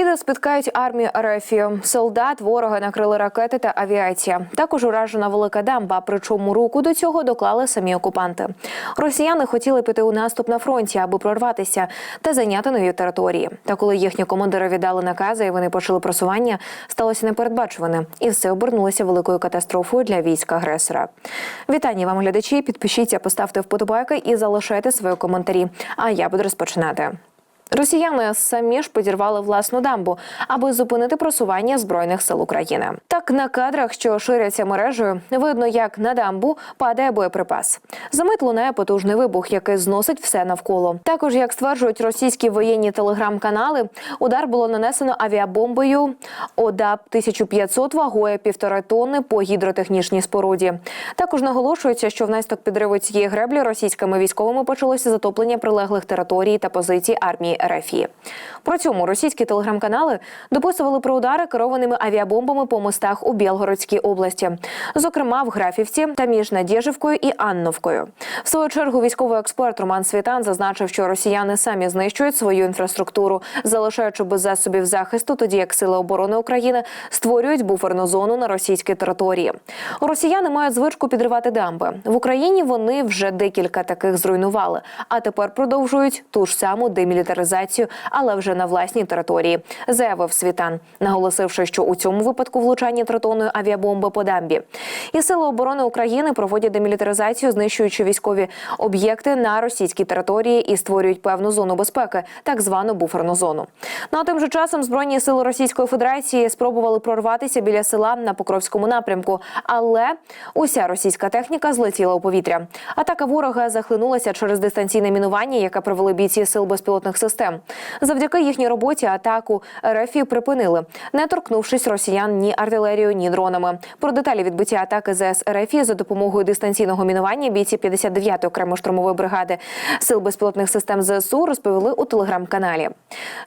Відео спіткають армію Ерефію. Солдат ворога накрили ракети та авіація. Також уражена велика дамба. Причому руку до цього доклали самі окупанти. Росіяни хотіли піти у наступ на фронті, аби прорватися та зайняти нові території. Та коли їхні командири віддали накази і вони почали просування, сталося непередбачуване, і все обернулося великою катастрофою для військ агресора. Вітання вам, глядачі. Підпишіться, поставте вподобайки і залишайте свої коментарі. А я буду розпочинати. Росіяни самі ж підірвали власну дамбу, аби зупинити просування збройних сил України. Так на кадрах, що ширяться мережею, видно, як на дамбу падає боєприпас. Замить лунає потужний вибух, який зносить все навколо. Також, як стверджують російські воєнні телеграм-канали, удар було нанесено авіабомбою ОДАП 1500 вагою півтори тонни по гідротехнічній споруді. Також наголошується, що внаслідок підриву цієї греблі російськими військовими почалося затоплення прилеглих територій та позицій армії РФ. При цьому російські телеграм-канали дописували про удари керованими авіабомбами по мостах у Білгородській області, зокрема в Графівці та між Надєжівкою і Анновкою. В свою чергу військовий експерт Роман Світан зазначив, що росіяни самі знищують свою інфраструктуру, залишаючи без засобів захисту, тоді як сили оборони України створюють буферну зону на російській території. Росіяни мають звичку підривати дамби в Україні. Вони вже декілька таких зруйнували, а тепер продовжують ту ж саму демілітаризацію, але вже на власній території, заявив Світан, наголосивши, що у цьому випадку влучання тритонної авіабомби по дамбі. І сили оборони України проводять демілітаризацію, знищуючи військові об'єкти на російській території і створюють певну зону безпеки, так звану буферну зону. Ну а тим же часом збройні сили Російської Федерації спробували прорватися біля села на Покровському напрямку, але уся російська техніка злетіла у повітря. Атака ворога захлинулася через дистанційне мінування, яке провели бійці сил безпілотних систем. Завдяки їхній роботі атаку РФ припинили, не торкнувшись росіян ні артилерією, ні дронами. Про деталі відбиття атаки ЗС РФ за допомогою дистанційного мінування бійці 59-ї окремої штурмової бригади сил безпілотних систем ЗСУ розповіли у телеграм-каналі.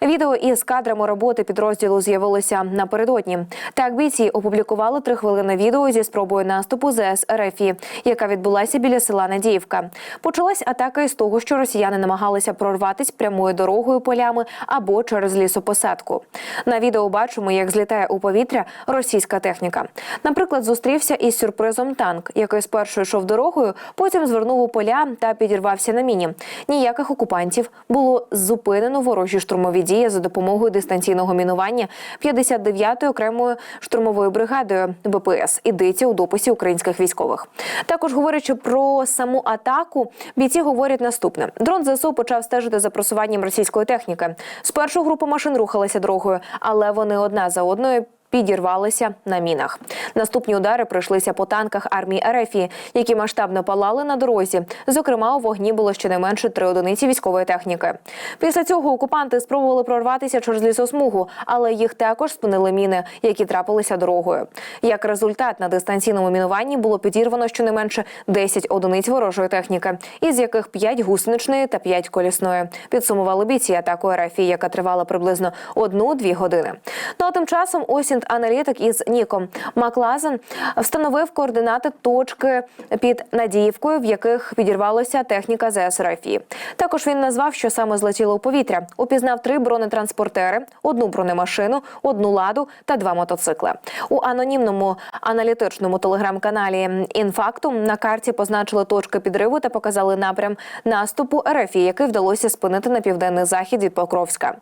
Відео із кадрами роботи підрозділу з'явилися напередодні. Так бійці опублікували три хвилини відео зі спробою наступу ЗС РФ, яка відбулася біля села Надіївка. Почалась атака із того, що росіяни намагалися прорватись прямою дорогою полями або через лісопосадку. На відео бачимо, як злітає у повітря російська техніка. Наприклад, зустрівся із сюрпризом танк, який спершу йшов дорогою, потім звернув у поля та підірвався на міні. Ніяких окупантів було зупинено ворожі штурмові дії за допомогою дистанційного мінування 59-ї окремої штурмовою бригадою БПС. Ідеться у дописі українських військових. Також говорячи про саму атаку, бійці говорять наступне: дрон ЗСУ почав стежити за просуванням російської техніки. Спершу група машин рухалася дорогою, але вони одна за одною. Підірвалися на мінах. Наступні удари прийшлися по танках армії РФ, які масштабно палали на дорозі. Зокрема, у вогні було щонайменше три одиниці військової техніки. Після цього окупанти спробували прорватися через лісосмугу, але їх також спинили міни, які трапилися дорогою. Як результат, на дистанційному мінуванні було підірвано щонайменше 10 одиниць ворожої техніки, із яких 5 гусеничної та 5 колісної. Підсумували бійці атаку РФ, яка тривала приблизно одну-дві години. Ну а тим часом осінь аналітик із Ніком Маклазен встановив координати точки під Надіївкою, в яких підірвалася техніка ЗС РФ. Також він назвав, що саме злетіло у повітря. Упізнав три бронетранспортери, одну бронемашину, одну ладу та два мотоцикли. У анонімному аналітичному телеграм-каналі Інфактум на карті позначили точки підриву та показали напрям наступу РФ, який вдалося спинити на південний захід від Покровська.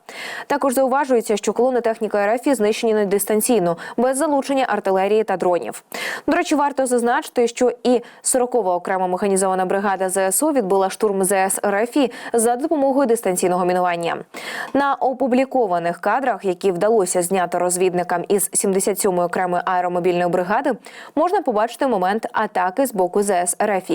Також зауважується, що колони техніки РФ знищені на дистанційно, без залучення артилерії та дронів. До речі, варто зазначити, що і 40-ва окрема механізована бригада ЗСУ відбила штурм ЗС РФ за допомогою дистанційного мінування. На опублікованих кадрах, які вдалося зняти розвідникам із 77-ї окремої аеромобільної бригади, можна побачити момент атаки з боку ЗС РФ.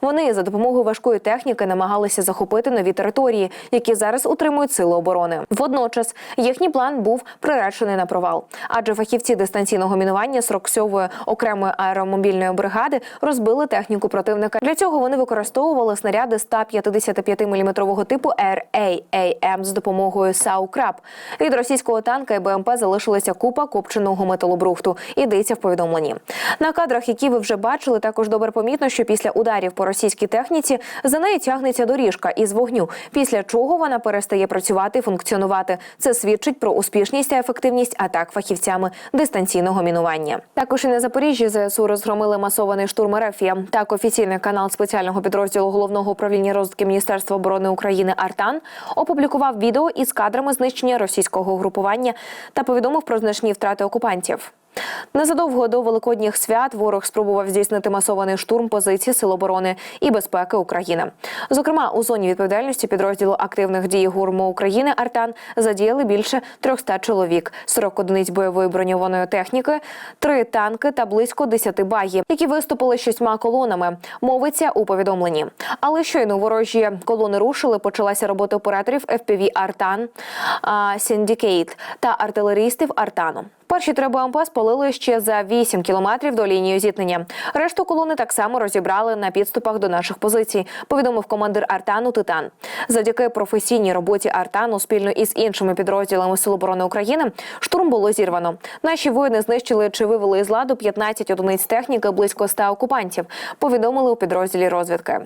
Вони за допомогою важкої техніки намагалися захопити нові території, які зараз утримують сили оборони. Водночас їхній план був приречений на провал, адже адже фахівці дистанційного мінування 47-ї окремої аеромобільної бригади розбили техніку противника. Для цього вони використовували снаряди 155 мм типу RAAM з допомогою САУ «Краб». Від російського танка і БМП залишилася купа копченого металобрухту. Йдеться в повідомленні. На кадрах, які ви вже бачили, також добре помітно, що після ударів по російській техніці за нею тягнеться доріжка із вогню, після чого вона перестає працювати і функціонувати. Це свідчить про успішність та ефективність атак фахівцями дистанційного мінування. Також і на Запоріжжі ЗСУ розгромили масований штурм РФ. Так, офіційний канал спеціального підрозділу головного управління розвитки Міністерства оборони України Артан опублікував відео із кадрами знищення російського угрупування та повідомив про значні втрати окупантів. Незадовго до великодніх свят ворог спробував здійснити масований штурм позицій Сил оборони і безпеки України. Зокрема, у зоні відповідальності підрозділу активних дій ГУРМО України Артан задіяли більше 300 чоловік, 40 одиниць бойової броньованої техніки, 3 танки та близько 10 багів, які виступили шістьма колонами. Мовиться у повідомленні. Але щойно ворожі колони рушили, почалася робота операторів FPV Артан, Syndicate та артилерістів Артану. Перші три БМП спалили ще за 8 кілометрів до лінії зіткнення. Решту колони так само розібрали на підступах до наших позицій. Повідомив командир Артану Титан. Завдяки професійній роботі Артану спільно із іншими підрозділами Сил оборони України штурм було зірвано. Наші воїни знищили чи вивели із ладу 15 одиниць техніки близько 100 окупантів. Повідомили у підрозділі розвідки.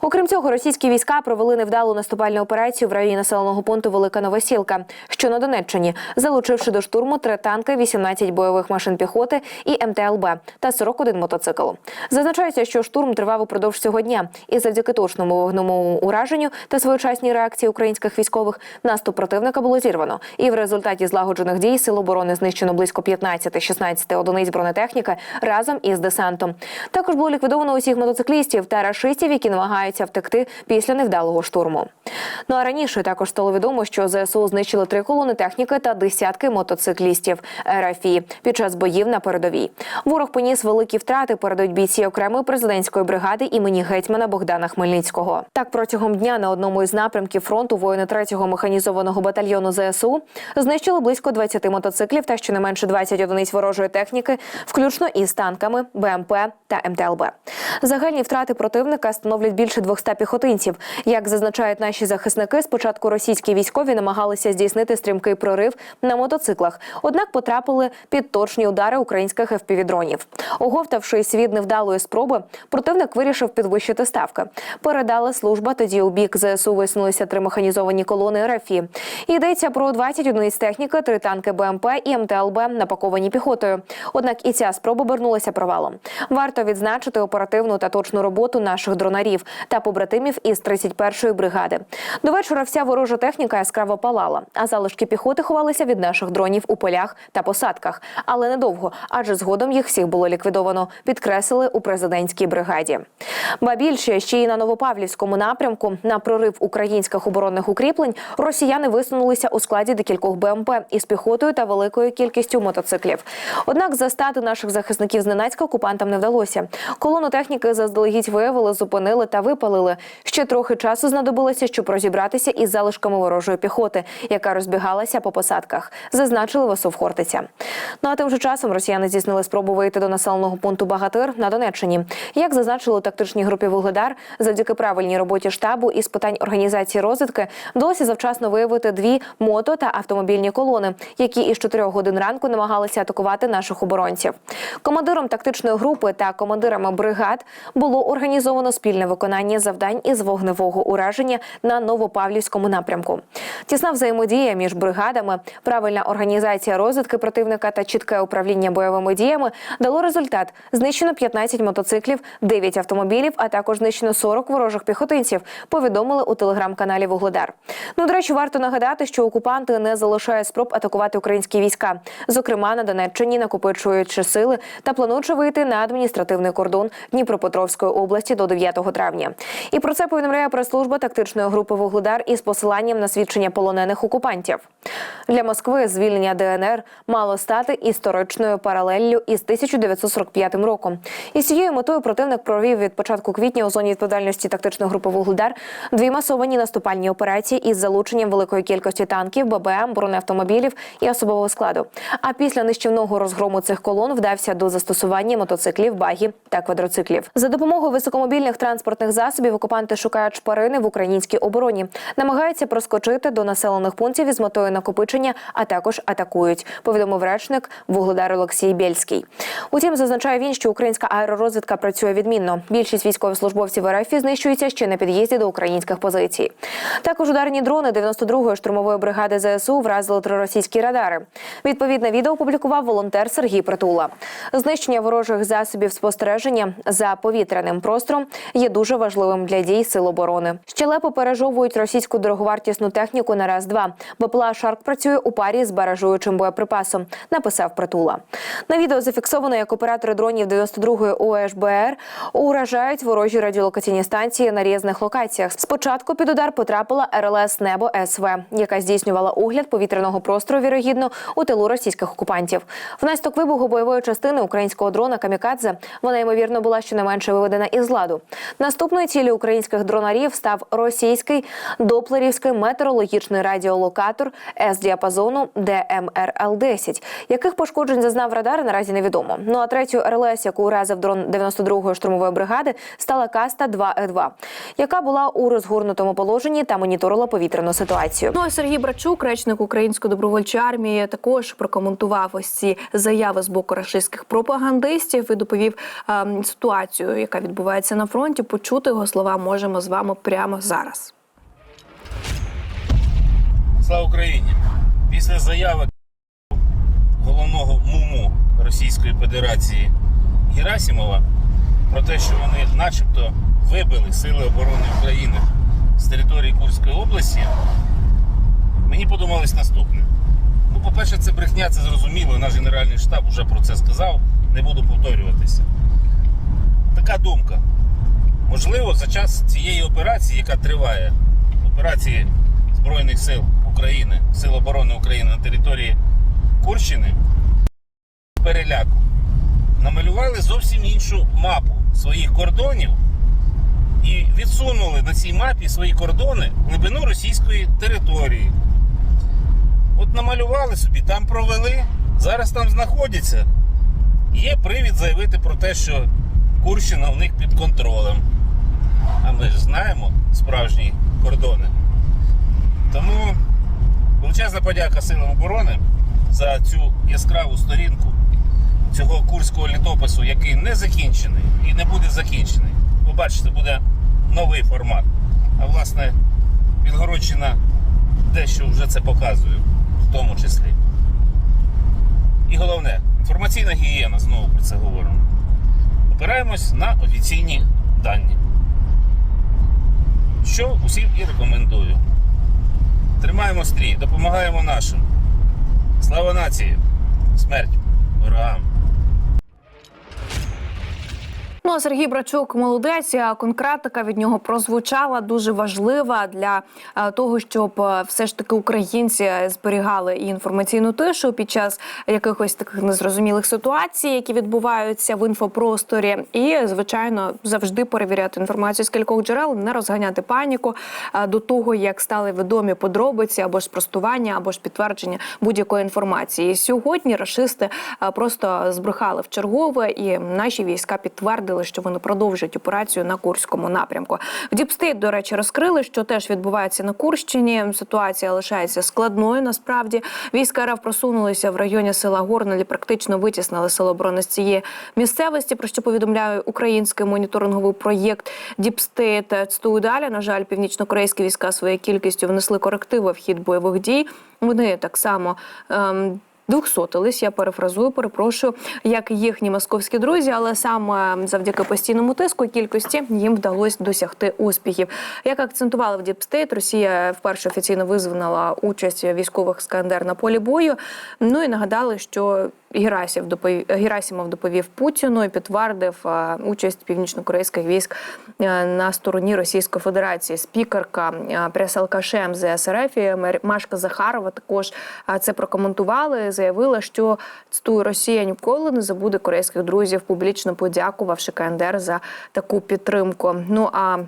Окрім цього, російські війська провели невдалу наступальну операцію в районі населеного пункту Велика Новосілка, що на Донеччині, залучивши до штурму три танки. 18 бойових машин піхоти і МТЛБ та 41 мотоцикл. Зазначається, що штурм тривав упродовж цього дня, і завдяки точному вогневому ураженню та своєчасній реакції українських військових наступ противника було зірвано. І в результаті злагоджених дій сил оборони знищено близько 15-16 одиниць бронетехніки разом із десантом. Також було ліквідовано усіх мотоциклістів та рашистів, які намагаються втекти після невдалого штурму. Ну а раніше також стало відомо, що ЗСУ знищили три колони техніки та десятки мотоциклістів. РФІ під час боїв на передовій. Ворог поніс великі втрати. Передають бійці окремої президентської бригади імені гетьмана Богдана Хмельницького. Так протягом дня на одному із напрямків фронту воїни 3-го механізованого батальйону ЗСУ знищили близько 20 мотоциклів та щонайменше 20 одиниць ворожої техніки, включно із танками, БМП та МТЛБ. Загальні втрати противника становлять більше 200 піхотинців. Як зазначають наші захисники, спочатку російські військові намагалися здійснити стрімкий прорив на мотоциклах, однак потрапили під точні удари українських ФПВ-дронів. Оговтавшись від невдалої спроби, противник вирішив підвищити ставки. Передали служба. Тоді у бік ЗСУ висунулися три механізовані колони РФІ. Йдеться про 20 одиниць техніки, три танки БМП і МТЛБ напаковані піхотою. Однак і ця спроба обернулася провалом. Варто відзначити оперативну та точну роботу наших дронарів та побратимів із 31-ї бригади. До вечора вся ворожа техніка яскраво палала, а залишки піхоти ховалися від наших дронів у полях та посадках, але недовго, адже згодом їх всіх було ліквідовано. Підкреслили у президентській бригаді. Ба більше ще й на Новопавлівському напрямку на прорив українських оборонних укріплень росіяни висунулися у складі декількох БМП із піхотою та великою кількістю мотоциклів. Однак застати наших захисників зненацька окупантам не вдалося. Колону техніки заздалегідь виявили, зупинили та випалили. Ще трохи часу знадобилося, щоб розібратися із залишками ворожої піхоти, яка розбігалася по посадках. Зазначили в ОСУ Хортиця. Ну а тим же часом росіяни здійснили спробу вийти до населеного пункту Багатир на Донеччині. Як зазначили у тактичній групі Вугледар, завдяки правильній роботі штабу із питань організації розвідки вдалося завчасно виявити дві мото та автомобільні колони, які із 4 годин ранку намагалися атакувати наших оборонців. Командиром тактичної групи та командирами бригад було організовано спільне виконання завдань із вогневого ураження на Новопавлівському напрямку. Тісна взаємодія між бригадами, правильна організація розвідки противника та чітке управління бойовими діями дало результат: знищено 15 мотоциклів, 9 автомобілів, а також знищено 40 ворожих піхотинців. Повідомили у телеграм-каналі Вугледар. Ну до речі, варто нагадати, що окупанти не залишають спроб атакувати українські війська, зокрема на Донеччині, накопичуючи сили та плануючи вийти на адміністративний кордон Дніпропетровської області до 9 травня. І про це повідомляє прес-служба тактичної групи Вугледар із посиланням на свідчення полонених окупантів. Для Москви звільнення ДНР мало стати історичною паралеллю із 1945 роком. Із цією метою противник провів від початку квітня у зоні відповідальності тактичної групи Вугледар дві масовані наступальні операції із залученням великої кількості танків, ББМ, бронеавтомобілів і особового складу. А після нищівного розгрому цих колон вдався до застосування мотоциклів, багів та квадроциклів. За допомогою високомобільних транспортних засобів окупанти шукають шпарини в українській обороні, намагаються проскочити до населених пунктів із метою накопичення, а також атакують. Повідомив речник Вугледар Олексій Бєльський. Утім, зазначає він, що українська аеророзвідка працює відмінно. Більшість військовослужбовців РФ знищуються ще на під'їзді до українських позицій. Також ударні дрони 92-ї штурмової бригади ЗСУ вразили три російські радари. Відповідне відео опублікував волонтер Сергій Притула. Знищення ворожих засобів спостереження за повітряним простором є дуже важливим для дій сил оборони. Щелепо пережовують російську дороговартісну техніку на раз два. БПЛА Шарк працює у парі з баражуючим боєприпасом. Написав Притула. На відео зафіксовано, як оператори дронів 92-ї ОШБР уражають ворожі радіолокаційні станції на різних локаціях. Спочатку під удар потрапила РЛС Небо СВ, яка здійснювала огляд повітряного простору, вірогідно, у тилу російських окупантів. Внаслідок вибуху бойової частини українського дрона Камікадзе вона ймовірно була щонайменше виведена із ладу. Наступною цілею українських дронарів став російський доплерівський метеорологічний радіолокатор С діапазону ДМРЛ-10, яких пошкоджень зазнав радар, наразі невідомо. Ну а третьою РЛС, яку уразив дрон 92-ї штурмової бригади, стала Каста 2 е 2 яка була у розгорнутому положенні та моніторила повітряну ситуацію. Ну а Сергій Брачук, речник української добровольчої армії, також прокоментував ось ці заяви з боку рашистських пропагандистів і доповів ем, ситуацію, яка відбувається на фронті. Почути його слова можемо з вами прямо зараз. Слава Україні! Після заяви головного МУМУ Російської Федерації Герасимова про те, що вони начебто вибили Сили оборони України з території Курської області, мені подумалось наступне. Ну, по-перше, це брехня, це зрозуміло. Наш Генеральний штаб вже про це сказав, не буду повторюватися. Така думка. Можливо, за час цієї операції, яка триває, операції Збройних сил України, Сил оборони України на території Курщини, переляку, намалювали зовсім іншу мапу своїх кордонів і відсунули на цій мапі свої кордони глибину російської території. От намалювали собі, там провели, зараз там знаходяться. Є привід заявити про те, що Курщина у них під контролем. А ми ж знаємо справжні кордони. Тому величезна подяка силам оборони за цю яскраву сторінку цього курського літопису, який не закінчений і не буде закінчений. Побачите, буде новий формат. А власне, Білгородщина дещо вже це показує, в тому числі. І головне, інформаційна гігієна, знову про це говоримо. Опираємось на офіційні дані. Що усім і рекомендую. Тримаємо стрій, допомагаємо нашим. Слава нації! Смерть ворогам! Ну а Сергій Брачук молодець. а Конкретика від нього прозвучала дуже важлива для е, того, щоб е, все ж таки українці зберігали і інформаційну тишу під час якихось таких незрозумілих ситуацій, які відбуваються в інфопросторі, і звичайно завжди перевіряти інформацію з кількох джерел, не розганяти паніку е, до того, як стали відомі подробиці або ж спростування, або ж підтвердження будь-якої інформації. Сьогодні рашисти е, просто збрехали в чергове, і наші війська підтвердили, що вони продовжують операцію на Курському напрямку. В Діпстейт, до речі, розкрили, що теж відбувається на Курщині. Ситуація лишається складною. Насправді війська РФ просунулися в районі села Горнелі, практично витіснили село оборони з цієї місцевості. Про що повідомляє український моніторинговий проєкт Діпстейт. Цитую далі. На жаль, північно-корейські війська своєю кількістю внесли корективи в хід бойових дій. Вони так само. Ем, Двохсотились, я перефразую, перепрошую, як їхні московські друзі, але саме завдяки постійному тиску і кількості їм вдалося досягти успіхів. Як акцентували в Діпстейт, Росія вперше офіційно визвонила участь військових скандер на полі бою. Ну і нагадали, що Герасів доповів Герасімов доповів Путіну і підтвердив участь північно-корейських військ е, на стороні Російської Федерації. Спікерка е, прес-ЛКШ МЗС РФ Мер- Машка Захарова також це прокоментували. Заявила, що цитую Росія ніколи не забуде корейських друзів, публічно подякувавши КНДР за таку підтримку. Ну а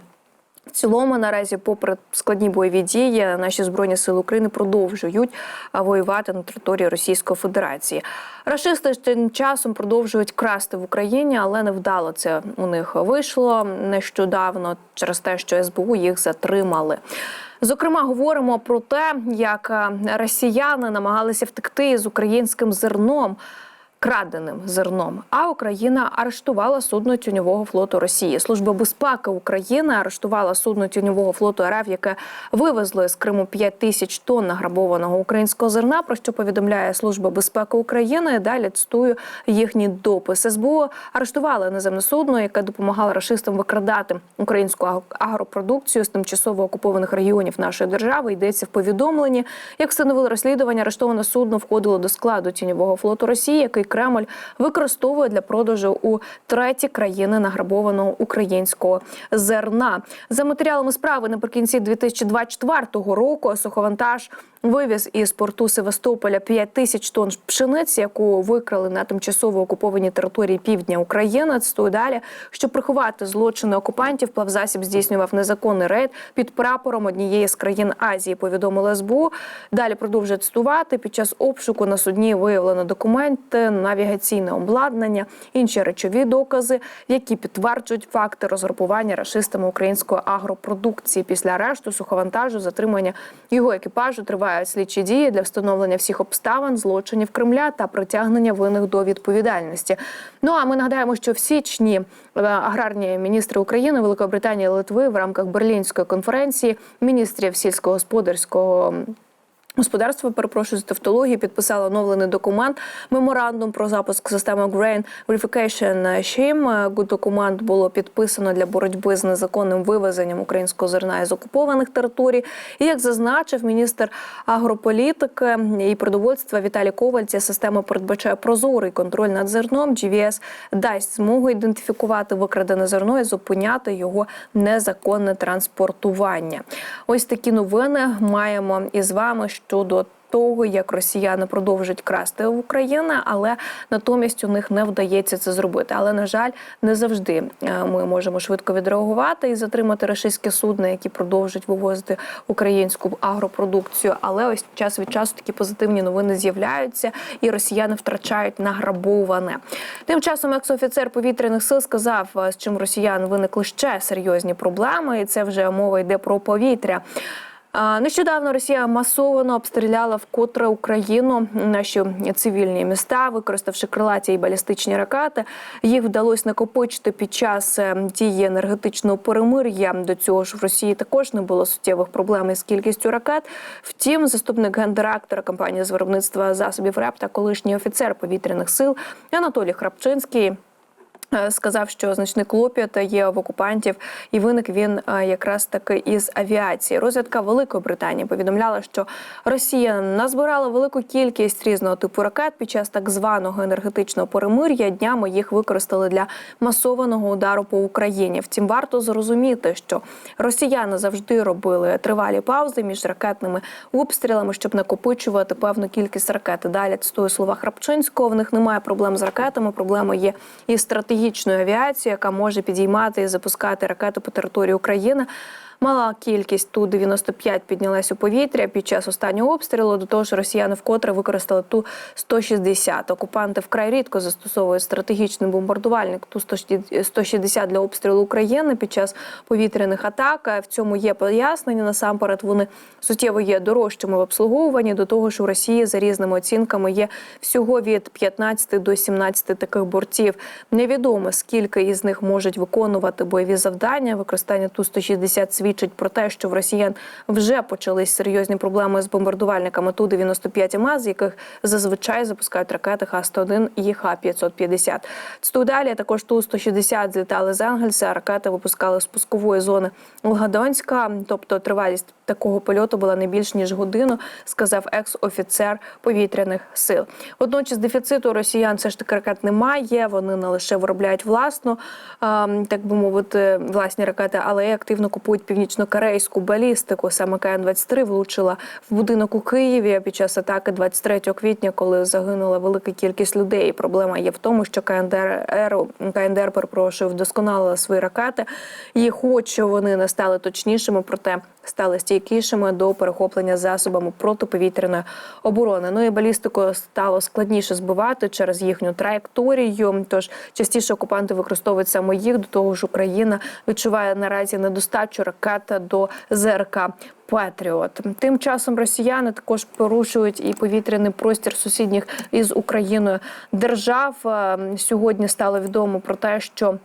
в цілому наразі, попри складні бойові дії, наші збройні сили України продовжують воювати на території Російської Федерації. Рашисти тим часом продовжують красти в Україні, але невдало це у них вийшло нещодавно через те, що СБУ їх затримали. Зокрема, говоримо про те, як росіяни намагалися втекти з українським зерном краденим зерном. А Україна арештувала судно тюньового флоту Росії. Служба безпеки України арештувала судно тюньового флоту РФ, яке вивезло із Криму 5 тисяч тонн награбованого українського зерна. Про що повідомляє Служба безпеки України. Далі цитую їхній допис. СБУ арештували наземне судно, яке допомагало рашистам викрадати українську аг- агропродукцію з тимчасово окупованих регіонів нашої держави. Йдеться в повідомленні. Як встановили розслідування, арештоване судно входило до складу тіньового флоту Росії, який Кремль використовує для продажу у треті країни награбованого українського зерна. За матеріалами справи наприкінці 2024 року суховантаж вивіз із порту Севастополя 5 тисяч тонн пшениці, яку викрали на тимчасово окупованій території півдня України. Цитую далі, щоб приховати злочини окупантів, плавзасіб здійснював незаконний рейд під прапором однієї з країн Азії. Повідомили СБУ. Далі продовжує цитувати. Під час обшуку на судні виявлено документи, навігаційне обладнання, інші речові докази, які підтверджують факти розгрупування рашистами української агропродукції. Після арешту суховантажу затримання його екіпажу тривають слідчі дії для встановлення всіх обставин злочинів Кремля та притягнення винних до відповідальності. Ну а ми нагадаємо, що в січні е, аграрні міністри України, Великобританії, Литви в рамках Берлінської конференції міністрів сільськогосподарського. Господарство, перепрошую з тавтології, підписало оновлений документ меморандум про запуск системи Grain Verification Scheme. Документ було підписано для боротьби з незаконним вивезенням українського зерна із окупованих територій. І як зазначив міністр агрополітики і продовольства Віталій Коваль, ця система передбачає прозорий контроль над зерном. GVS дасть змогу ідентифікувати викрадене зерно і зупиняти його незаконне транспортування. Ось такі новини маємо із вами щодо. Того, як росіяни продовжують красти в Україну, але натомість у них не вдається це зробити. Але на жаль, не завжди е, ми можемо швидко відреагувати і затримати російські судна, які продовжують вивозити українську агропродукцію. Але ось час від часу такі позитивні новини з'являються, і росіяни втрачають награбоване. Тим часом, екс-офіцер повітряних сил сказав, е, з чим росіян виникли ще серйозні проблеми, і це вже мова йде про повітря. Нещодавно Росія масово обстріляла вкотре Україну, наші цивільні міста, використавши крилаті і балістичні ракети. Їх вдалося накопичити під час е, дії енергетичного перемир'я. До цього ж в Росії також не було суттєвих проблем із кількістю ракет. Втім, заступник гендиректора компанії з виробництва засобів РЕП та колишній офіцер повітряних сил Анатолій Храпчинський. Е, Сказав, що значний клопіт є в окупантів, і виник він е, якраз таки із авіації. Розвідка Великої Британії повідомляла, що Росія назбирала велику кількість різного типу ракет під час так званого енергетичного перемир'я. Днями їх використали для масованого удару по Україні. Втім, варто зрозуміти, що росіяни завжди робили тривалі паузи між ракетними обстрілами, щоб накопичувати певну кількість ракет. І Далі цитую слова Храпчинського. В них немає проблем з ракетами. Проблема є із стратегічною авіації, яка може підіймати і запускати ракети по території України. Мала кількість ту 95 піднялась у повітря під час останнього обстрілу. До того ж, росіяни вкотре використали ту 160. Окупанти вкрай рідко застосовують стратегічний бомбардувальник ту 160 для обстрілу України під час повітряних атак. В цьому є пояснення. Насамперед вони суттєво є дорожчими в обслуговуванні. До того ж, у Росії за різними оцінками є всього від 15 до 17 таких бортів. Невідомо скільки із них можуть виконувати бойові завдання. Використання ту 160 свідчить свідчить про те, що в росіян вже почались серйозні проблеми з бомбардувальниками ту 95 МАЗ, з яких зазвичай запускають ракети Х-101 і Х-550. Цитую далі також ту 160 злітали з Енгельса. Ракети випускали з пускової зони Лгадонська. Тобто тривалість такого польоту була не більш ніж годину, сказав екс-офіцер повітряних сил. Водночас дефіциту росіян все ж таки ракет немає. Вони не лише виробляють власну, ем, так би мовити, власні ракети, але й активно купують північно-корейську балістику. Саме КН-23 влучила в будинок у Києві під час атаки 23 квітня, коли загинула велика кількість людей. Проблема є в тому, що КНДР, КНДР перепрошую, вдосконалила свої ракети. І хоч вони не стали точнішими, проте стали стійкішими до перехоплення засобами протиповітряної оборони. Ну і балістику стало складніше збивати через їхню траєкторію. Тож частіше окупанти використовують саме їх. До того ж, Україна відчуває наразі недостачу ракет до ЗРК. Патріот тим часом росіяни також порушують і повітряний простір сусідніх із Україною держав. Е, Сьогодні стало відомо про те, що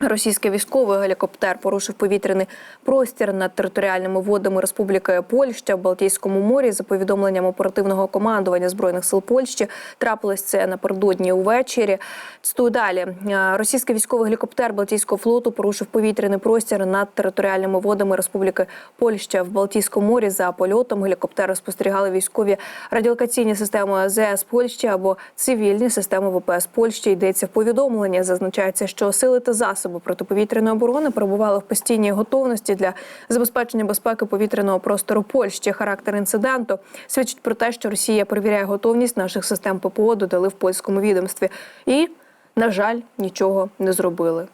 Російський військовий гелікоптер порушив повітряний простір над територіальними водами Республіки Польща в Балтійському морі. За повідомленням оперативного командування збройних сил Польщі трапилось це напередодні увечері. Цитую далі. Е, Російський військовий гелікоптер Балтійського флоту порушив повітряний простір над територіальними водами Республіки Польща в Балтійському морі. За польотом гелікоптера спостерігали військові радіолокаційні системи АЗС Польщі або цивільні системи ВПС Польщі. Йдеться в повідомленні. Зазначається, що сили та засоби протиповітряної оборони перебували в постійній готовності для забезпечення безпеки повітряного простору Польщі. Характер інциденту свідчить про те, що Росія перевіряє готовність наших систем ППО, додали в польському відомстві, і, на жаль, нічого не зробили.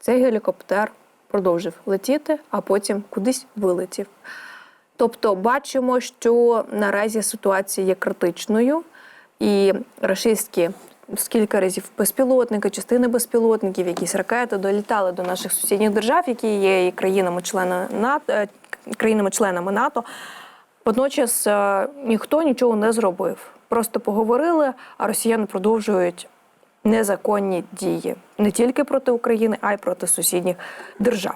Цей гелікоптер продовжив летіти, а потім кудись вилетів. Тобто, бачимо, що наразі ситуація є критичною, і рашистські скільки разів безпілотники, частини безпілотників, якісь ракети долітали до наших сусідніх держав, які є і країнами-членами НАТО, е, країнами-членами НАТО. Водночас е, ніхто нічого не зробив. Просто поговорили, а росіяни продовжують незаконні дії не тільки проти України, а й проти сусідніх держав.